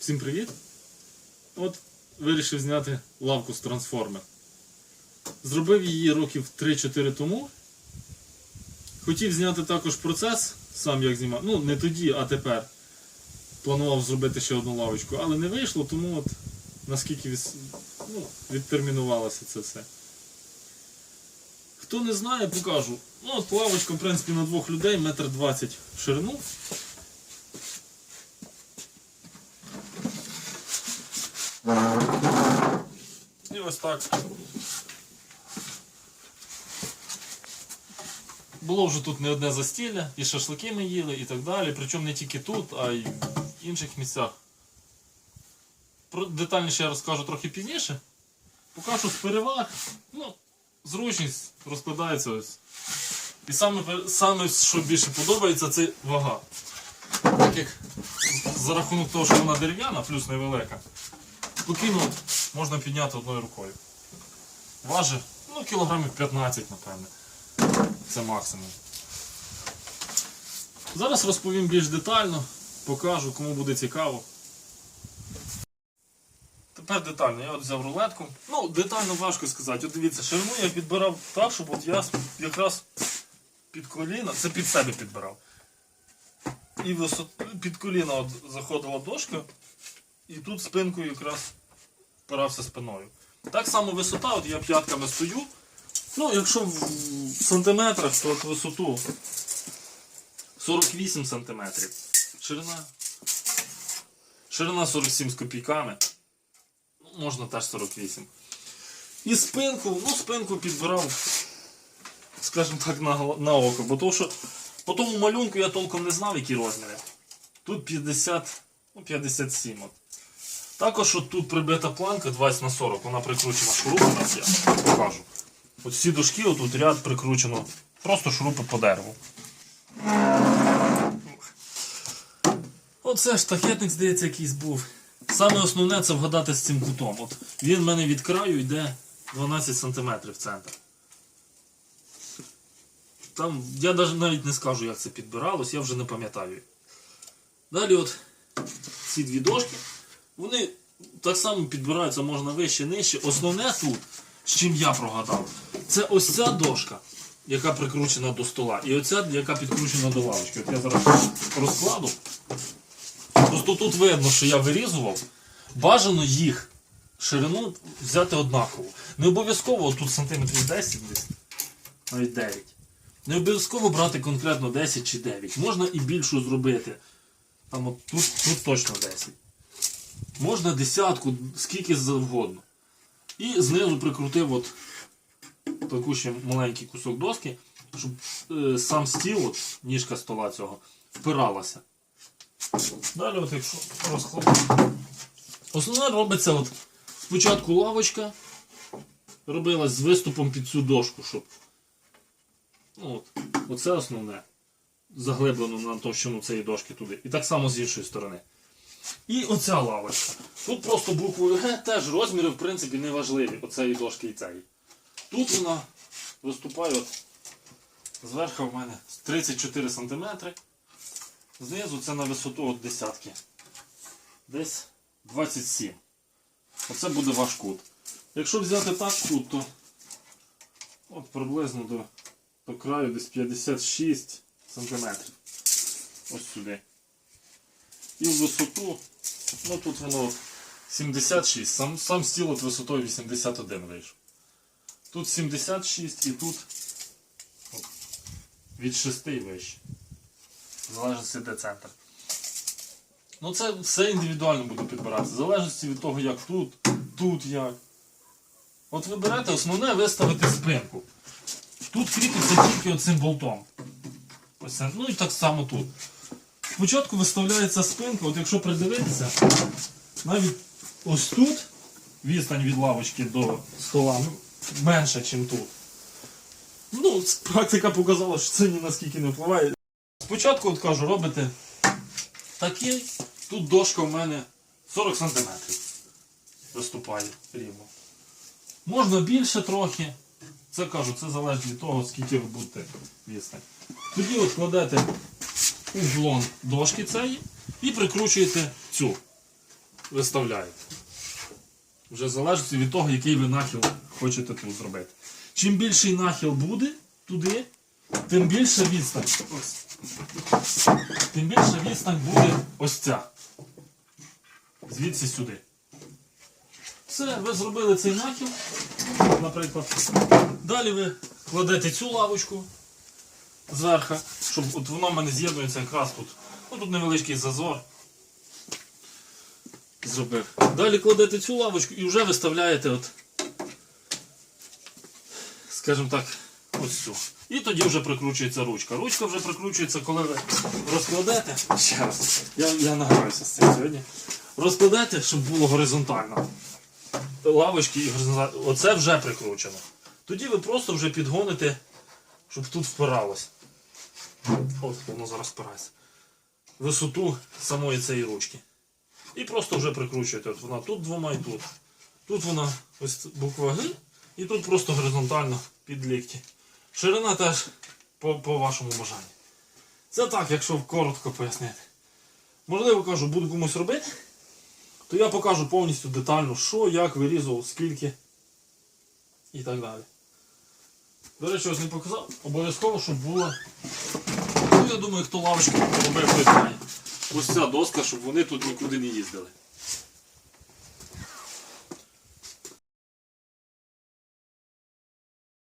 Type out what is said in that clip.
Всім привіт! От вирішив зняти лавку з трансформер. Зробив її років 3-4 тому. Хотів зняти також процес, сам як знімав. Ну, не тоді, а тепер. Планував зробити ще одну лавочку, але не вийшло, тому от наскільки від... ну, відтермінувалося це все. Хто не знає, покажу. Ну, от лавочка, в принципі, на двох людей, метр двадцять в ширину. І ось так. Було вже тут не одне застілля, і шашлики ми їли, і так далі. Причому не тільки тут, а й в інших місцях. Про детальніше я розкажу трохи пізніше. Покажу з переваг. Ну, зручність розкладається ось. І саме, саме, що більше подобається, це вага. Так як за рахунок того, що вона дерев'яна, плюс невелика, спокійно можна підняти одною рукою. Важить, ну, кілограмів 15, напевне. Це максимум. Зараз розповім більш детально, покажу, кому буде цікаво. Тепер детально. Я от взяв рулетку. Ну, детально важко сказати. От дивіться, ширину я підбирав так, щоб от я якраз під коліна, це під себе підбирав. І висот... під коліна от заходила дошка, і тут спинкою якраз впирався спиною. Так само висота, от я п'ятками стою. Ну, якщо в сантиметрах, то от висоту 48 сантиметрів. Ширина. Ширина 47 з копійками. Ну, можна теж 48. І спинку, ну спинку підбирав, скажімо так, на, на око, бо то, що по тому малюнку я толком не знав, які розміри. Тут 50, ну 57. От. Також тут прибита планка 20 на 40, вона прикручена шурупом, зараз я покажу. От всі дошки, отут ряд прикручено, просто шурупи по дереву. Оце штахетник, здається, якийсь був. Саме основне це вгадати з цим кутом. От він в мене від краю йде 12 см в центр. Там, я навіть не скажу, як це підбиралось, я вже не пам'ятаю. Далі от ці дві дошки, вони так само підбираються, можна вище, нижче. Основне тут, з чим я прогадав, це ось ця дошка, яка прикручена до стола, і оця, яка підкручена до лавочки. От я зараз розкладу. Просто тут видно, що я вирізував. Бажано їх ширину взяти однаково. Не обов'язково тут сантиметрів 10 десь, навіть 9. Не обов'язково брати конкретно 10 чи 9. Можна і більшу зробити. Там от тут, тут точно 10. Можна десятку, скільки завгодно. І знизу прикрутив от таку ще маленький кусок доски, щоб е, сам стіл, от, ніжка стола цього, впиралася. Далі, от якщо розхлопити. Основне робиться от спочатку лавочка робилась з виступом під цю дошку, щоб. Ну, от, оце основне. Заглиблено на товщину цієї дошки туди. І так само з іншої сторони. І оця лавочка. Тут просто буквою Г теж розміри, в принципі, не важливі. Оцеї дошки і цієї. Тут вона виступає от, зверху в мене 34 см. Знизу це на висоту от десятки. Десь 27. Оце буде ваш кут. Якщо взяти так кут, то от приблизно до, до краю десь 56 см. Ось сюди. І в висоту, ну тут воно 76. Сам, сам стіл от висотою 81 вийшов. Тут 76 і тут от, від 6 і вище. В залежності де центр. Ну це все індивідуально буде підбиратися. В залежності від того, як тут, тут як. От ви берете, основне виставити спинку. Тут кріпиться тільки оцим болтом. Ось. Ну і так само тут. Спочатку виставляється спинка, от якщо придивитися, навіть ось тут відстань від лавочки до стола ну, менша, ніж тут. Ну, практика показала, що це ні наскільки не впливає. Спочатку, от кажу, робите такий, тут дошка в мене 40 см виступає рівно. Можна більше трохи. Це кажу, це залежить від того, скільки ви будете відстань. Тоді от кладете углон дошки цієї і прикручуєте цю. виставляєте. Вже залежить від того, який ви нахил хочете тут зробити. Чим більший нахил буде туди, тим більша відстань. Ось. Тим більша відстань буде ось ця. Звідси сюди. Все, ви зробили цей нахил, наприклад. Далі ви кладете цю лавочку зверху, щоб от воно в мене з'єднується якраз тут. Ну тут невеличкий зазор. Зробив. Далі кладете цю лавочку і вже виставляєте от, скажімо так, ось цю. І тоді вже прикручується ручка. Ручка вже прикручується, коли ви розкладете. Ще раз. Я, я награюся з цим сьогодні. Розкладете, щоб було горизонтально. Лавочки і горизонтально. Оце вже прикручено. Тоді ви просто вже підгоните, щоб тут впиралось. От воно зараз впирається. Висоту самої цієї ручки. І просто вже прикручуєте. От вона тут двома і тут. Тут вона ось буква Г, і тут просто горизонтально під лікті. Ширина теж по, по вашому бажанню. Це так, якщо коротко пояснити. Можливо, кажу, буду комусь робити, то я покажу повністю детально, що, як вирізав, скільки і так далі. До речі, ось не показав, обов'язково, щоб було. Я думаю, хто лавочку робив, той. Ось ця доска, щоб вони тут нікуди не їздили.